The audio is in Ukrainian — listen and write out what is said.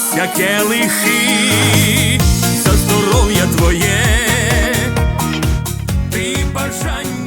наливаються келихи за здоров'я твоє, ти бажання.